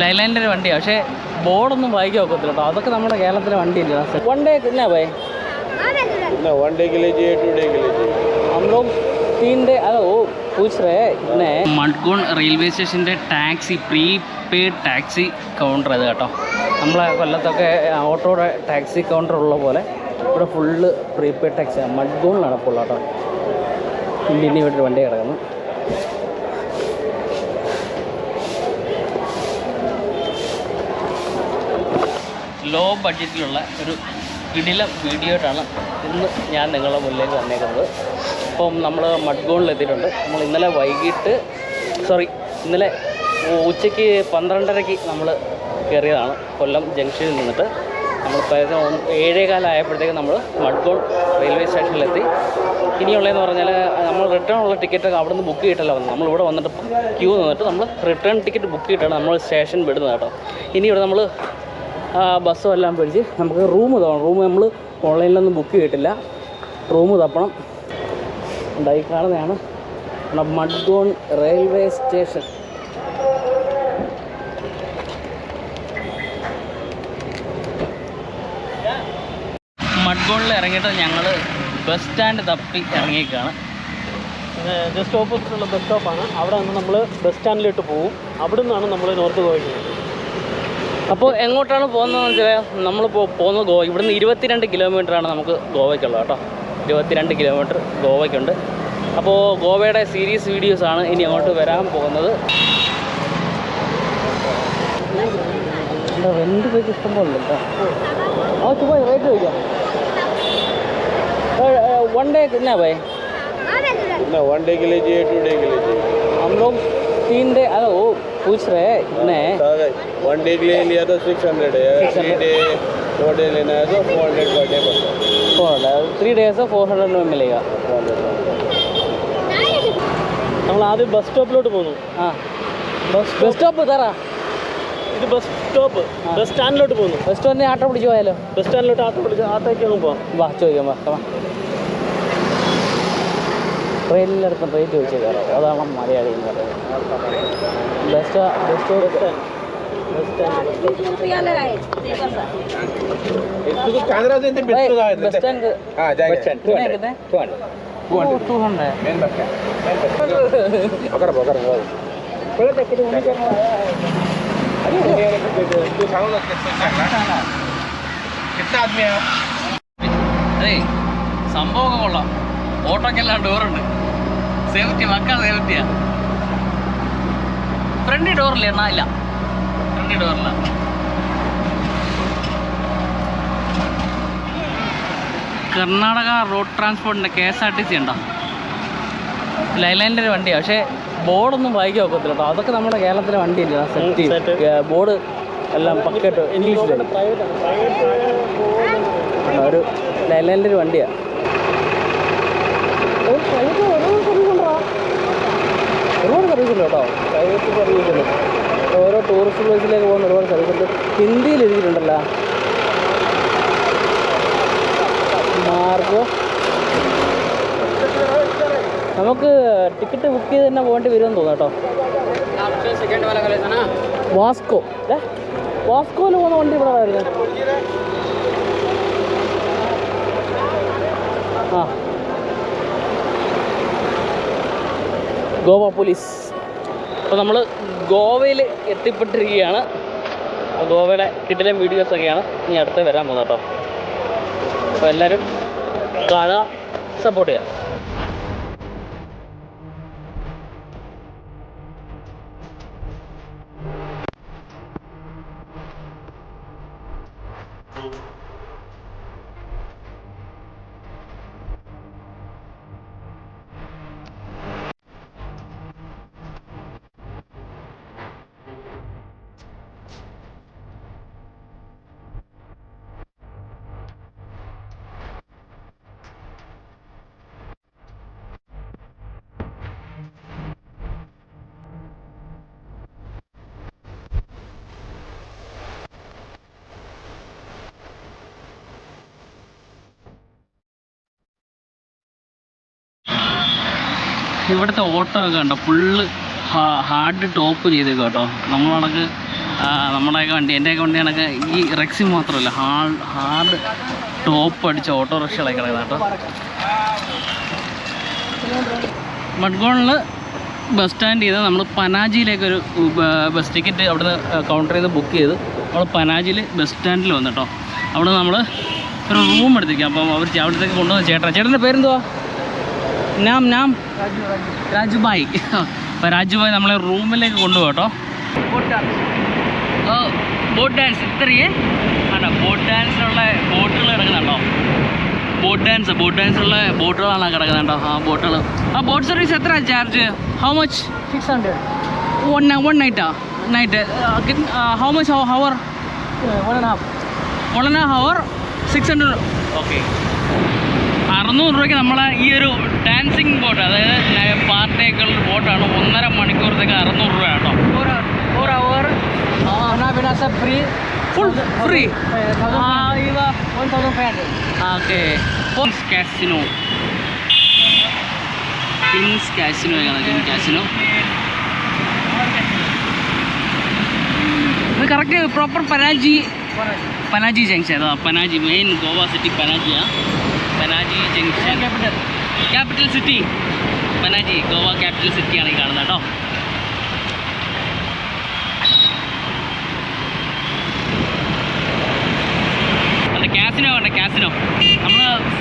ലൈലാൻഡിൻ്റെ ഒരു വണ്ടിയാണ് പക്ഷേ ബോർഡൊന്നും വായിക്കാൻ ഒക്കത്തില്ല കേട്ടോ അതൊക്കെ നമ്മുടെ കേരളത്തിലെ വണ്ടിയില്ല വൺ ഡേ എന്നാ പോയി ना वन डे के लिए चाहिए टू डे के लिए चाहिए हम लोग तीन डे अरे वो पूछ रहे हैं इतने മഡ്ഗോൺ റെയിൽവേ സ്റ്റേഷൻ്റെ taxi prepaid taxi counter ഇത് കേട്ടോ നമ്മളെ കൊല്ലത്തൊക്കെ ഓട്ടോയുടെ ടാക്സി കൗണ്ടർ ഉള്ള പോലെ ഇവിടെ ഫുള്ള് പ്രീ പെയ്ഡ് ടാക്സി മഡ്ഗോണിലാണ് ഇപ്പോൾ കേട്ടോ ഇന്ത്യൻ ഇവിടെ ഒരു വണ്ടി കിടക്കുന്നു ലോ ബഡ്ജറ്റിലുള്ള ഒരു കിടില വീഡിയോ ആയിട്ടാണ് ഇന്ന് ഞാൻ നിങ്ങളുടെ മുന്നിലേക്ക് വന്നേക്കുന്നത്. ഇപ്പം നമ്മൾ മഡ്ഗോണിൽ എത്തിയിട്ടുണ്ട് നമ്മൾ ഇന്നലെ വൈകിട്ട് സോറി ഇന്നലെ ഉച്ചയ്ക്ക് പന്ത്രണ്ടരയ്ക്ക് നമ്മൾ കയറിയതാണ് കൊല്ലം ജംഗ്ഷനിൽ നിന്നിട്ട്. നമ്മൾ ഏഴേകാലമായപ്പോഴത്തേക്ക് നമ്മൾ മഡ്ഗോൺ റെയിൽവേ സ്റ്റേഷനിലെത്തി. ഇനിയുള്ളതെന്ന് പറഞ്ഞാൽ നമ്മൾ റിട്ടേൺ ഉള്ള ടിക്കറ്റൊക്കെ അവിടെ നിന്ന് ബുക്ക് ചെയ്തിട്ടല്ല വന്നത്. നമ്മൾ ഇവിടെ വന്നിട്ട് ക്യൂ നിന്നിട്ട് നമ്മൾ റിട്ടേൺ ടിക്കറ്റ് ബുക്ക് ചെയ്തിട്ടാണ് നമ്മൾ സ്റ്റേഷൻ വിടുന്നത് കേട്ടോ. ഇനി ഇവിടെ നമ്മൾ ബസ്സും എല്ലാം പിടിച്ച് നമുക്ക് റൂം തപ്പണം റൂം നമ്മൾ ഓൺലൈനിലൊന്നും ബുക്ക് ചെയ്തിട്ടില്ല. റൂം തപ്പണം. ഉണ്ടായി കാണുന്നതാണ് മഡ്ഗോൺ റെയിൽവേ സ്റ്റേഷൻ. മഡ്ഗോണിൽ ഇറങ്ങിയിട്ട് ഞങ്ങൾ ബസ് സ്റ്റാൻഡ് തപ്പി ഇറങ്ങിയേക്കാണ് ജസ്റ്റ് ഓപ്പോസിറ്റുള്ള ബസ് സ്റ്റോപ്പാണ് അവിടെ നിന്ന് നമ്മൾ ബസ് സ്റ്റാൻഡിലോട്ട് പോകും അവിടെ നിന്നാണ് നമ്മൾ നോർത്ത് പോകുന്നത് അപ്പോൾ എങ്ങോട്ടാണ് പോകുന്നതെന്ന് വെച്ചാൽ നമ്മളിപ്പോൾ പോകുന്നത് ഗോവ ഇവിടുന്ന് ഇരുപത്തിരണ്ട് കിലോമീറ്ററാണ് നമുക്ക് ഗോവയ്ക്കുള്ളത് കേട്ടോ ഇരുപത്തിരണ്ട് കിലോമീറ്റർ ഗോവയ്ക്കുണ്ട് അപ്പോൾ ഗോവയുടെ സീരീസ് വീഡിയോസാണ് ഇനി അങ്ങോട്ട് വരാൻ പോകുന്നത് റെൻറ്റ് പോയി ഇഷ്ടം പോലെ കേട്ടോ ആ ചുമ്മാ റേറ്റ് ചോദിക്കാം വൺ ഡേ എന്നാ പോയി ना वन डे के लिए चाहिए टू डे के लिए चाहिए हम लोग तीन डे अरे वो पूछ रहे हैं कितने वन डे के लिए लिया तो सिक्स हंड्रेड है 600 थ्री डे फोर डे लेना है तो फोर हंड्रेड पर डे पड़ता है four hundred three days four hundred में मिलेगा നമ്മൾ ആദ്യം ബസ് സ്റ്റോപ്പിലോട്ട് പോകുന്നു हाँ बस बस സ്റ്റോപ്പ് തറാ ഇത് ബസ് സ്റ്റോപ്പ് ബസ് സ്റ്റാൻഡിലോട്ട് പോകുന്നു ബസ് സ്റ്റോപ്പിന് ആട്ടോ പിടിച്ച് പോയാലോ ബസ് സ്റ്റാൻഡിലോട്ട് ആട്ടോ വിളിച്ച് ആട്ടോയ്ക്ക് അങ്ങ് പോകാം വാ ചോദിക്കാം വാ വാ എല്ലായിടത്തും റേറ്റ് ചോദിച്ച് കയറാം. അതാണ് മലയാളി എന്ന് പറയുന്നത്. ബെസ്റ്റ് ബെസ്റ്റ് ബെസ്റ്റ് കൊള്ളാം. ഓട്ടോക്കെല്ലാം ഡോറുണ്ട് സേഫ്റ്റി മക്ക സേഫ്റ്റിയാ ഫ്രണ്ട് ഡോറില്ല എന്നാ ഇല്ല. ഫ്രണ്ട് ഡോറില്ല Karnataka road ട്രാൻസ്പോർട്ടിന്റെ K S R T C ഉണ്ടോ? ലൈലാൻഡിന്റെ ഒരു വണ്ടിയാ. പക്ഷേ ബോർഡൊന്നും വായിക്കാൻ ഒക്കത്തില്ല കേട്ടോ. അതൊക്കെ നമ്മുടെ കേരളത്തിലെ വണ്ടിയില്ല? സെറ്റ് ബോർഡ് എല്ലാം പക്കറ്റ് ഇംഗ്ലീഷിലാണ് ഒരു ലൈലാൻഡിന്റെ ഒരു വണ്ടിയാണ് ഒരുപാട് സർവീസ് ഉണ്ട് കേട്ടോ പ്രൈവറ്റ് ഉണ്ട് ഓരോ ടൂറിസ്റ്റ് പ്ലേസിലേക്ക് പോകുന്ന ഒരുപാട് സർവീസ് ഉണ്ട്. ഹിന്ദിയിൽ എഴുതിയിട്ടുണ്ടല്ലോ. മാർഗോ? നമുക്ക് ടിക്കറ്റ് ബുക്ക് ചെയ്ത് തന്നെ പോകേണ്ടി വരുമെന്ന് തോന്നുന്നു കേട്ടോ. വാസ്കോ. വാസ്കോയിൽ പോകുന്ന വണ്ടി ഇവിടെ വരുന്നത് ആ. ഗോവ പോലീസ്. അപ്പോൾ നമ്മൾ ഗോവയിൽ എത്തിപ്പെട്ടിരിക്കുകയാണ്. ഗോവയുടെ കിട്ടിലും വീഡിയോസൊക്കെയാണ് ഇനി അടുത്ത് വരാൻ പോകുന്നത് കേട്ടോ. അപ്പോൾ എല്ലാവരും കാണുക സപ്പോർട്ട് ചെയ്യുക. ഇവിടുത്തെ ഓട്ടോ ഒക്കെ കണ്ടോ? ഫുള്ള് ഹാർഡ് ടോപ്പ് ചെയ്തേക്കും കേട്ടോ. നമ്മളണക്ക് നമ്മുടെയൊക്കെ വണ്ടി എന്റെയൊക്കെ വണ്ടി കണക്ക് ഈ റെക്സി മാത്രമല്ല ഹാർഡ് ഹാർഡ് ടോപ്പ് അടിച്ച ഓട്ടോറിക്ഷകളൊക്കെ കിടക്കുന്നത് കേട്ടോ. മഡ്ഗോണിൽ ബസ് സ്റ്റാൻഡ് ചെയ്ത് നമ്മൾ പനാജിയിലേക്കൊരു ഒരു ബസ് ടിക്കറ്റ് അവിടെ കൗണ്ടറിൽ നിന്ന് ബുക്ക് ചെയ്ത് നമ്മൾ പനാജിയിൽ ബസ് സ്റ്റാൻഡിൽ വന്നിട്ടോ അവിടെ നമ്മൾ ഒരു റൂം എടുത്തിരിക്കാം അപ്പം അവർ അവിടത്തേക്ക് കൊണ്ടുവന്ന ചേട്ടൻ ചേട്ടന്റെ പേരെന്തുവാ? നാം നാം. രാജുഭായ് അപ്പോൾ രാജുഭായ് നമ്മളെ റൂമിലേക്ക് കൊണ്ടുപോട്ടോ കേട്ടോ. ഓ ബോട്ട് ഡാൻസ് ഇത്രയേ? ആണോ? ബോട്ട് ഡാൻസിനുള്ള ബോട്ടുകൾ കിടക്കുന്നുണ്ടോ ബോട്ട് ഡാൻസ് ബോട്ട് ഡാൻസുള്ള ബോട്ടുകളാണ് കിടക്കുന്നുണ്ടോ ആ ബോട്ടുകൾ ആ ബോട്ട് സർവീസ് എത്ര charge how much six hundred one one നൈറ്റാ night how much hour one and half one and half hour six hundred okay തൊണ്ണൂറ് രൂപയ്ക്ക് നമ്മൾ ഈ ഒരു ഡാൻസിങ് ബോട്ട് അതായത് പാർട്ടിയൊക്കെയുള്ള ബോട്ടാണ് ഒന്നര മണിക്കൂറത്തേക്ക് അറുന്നൂറ് രൂപ കേട്ടോ. Free full free okay. Casino kings casino kings casino ഇത് correct proper Panaji Panaji junction അതാ. Panaji main Goa city പനാജിയാണ് Panaji junction. Capital capital city Panaji Goa capital സിറ്റിയാണ് ഈ കാണുന്നത് കേട്ടോ. ഫിലിംസിലും കാസിനോ കാസിനോ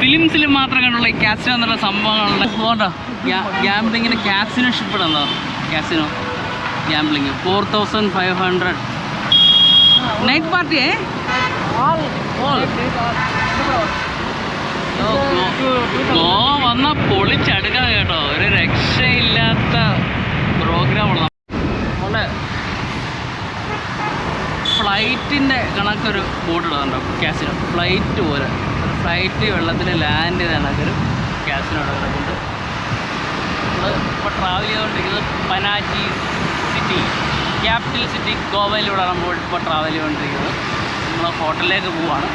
ഫിലിംസിൽ മാത്രം കണ്ടുള്ള ഈ കാസിനോ എന്നുള്ള സംഭവങ്ങളുണ്ട് അതുകൊണ്ടോ ഗ്യാംബ്ലിങ്ങിന് casino ഷിപ്പിടുന്നോ casino gambling four thousand five hundred night പാർട്ടിയേ all Goa വന്ന പൊളിച്ചടുക്കാൻ കേട്ടോ. ഒരു രക്ഷയില്ലാത്ത പ്രോഗ്രാമുള്ള നമ്മളെ ഫ്ലൈറ്റിന്റെ കണക്കൊരു ബോട്ട് ഇടാറുണ്ട് കാസിനോ ഫ്ലൈറ്റ് പോലെ. ഫ്ലൈറ്റ് വെള്ളത്തിൽ ലാൻഡ് ചെയ്ത കണക്കൊരു കാസിനോ കിടക്കുന്നുണ്ട് നമ്മൾ ഇപ്പോൾ ട്രാവൽ ചെയ്തുകൊണ്ടിരിക്കുന്നത് പനാജി സിറ്റി ക്യാപിറ്റൽ സിറ്റി ഗോവയിലൂടെയാണ് നമ്മൾ ഇപ്പോൾ ട്രാവൽ ചെയ്തുകൊണ്ടിരിക്കുന്നത് നമ്മൾ ഹോട്ടലിലേക്ക് പോവാണ്.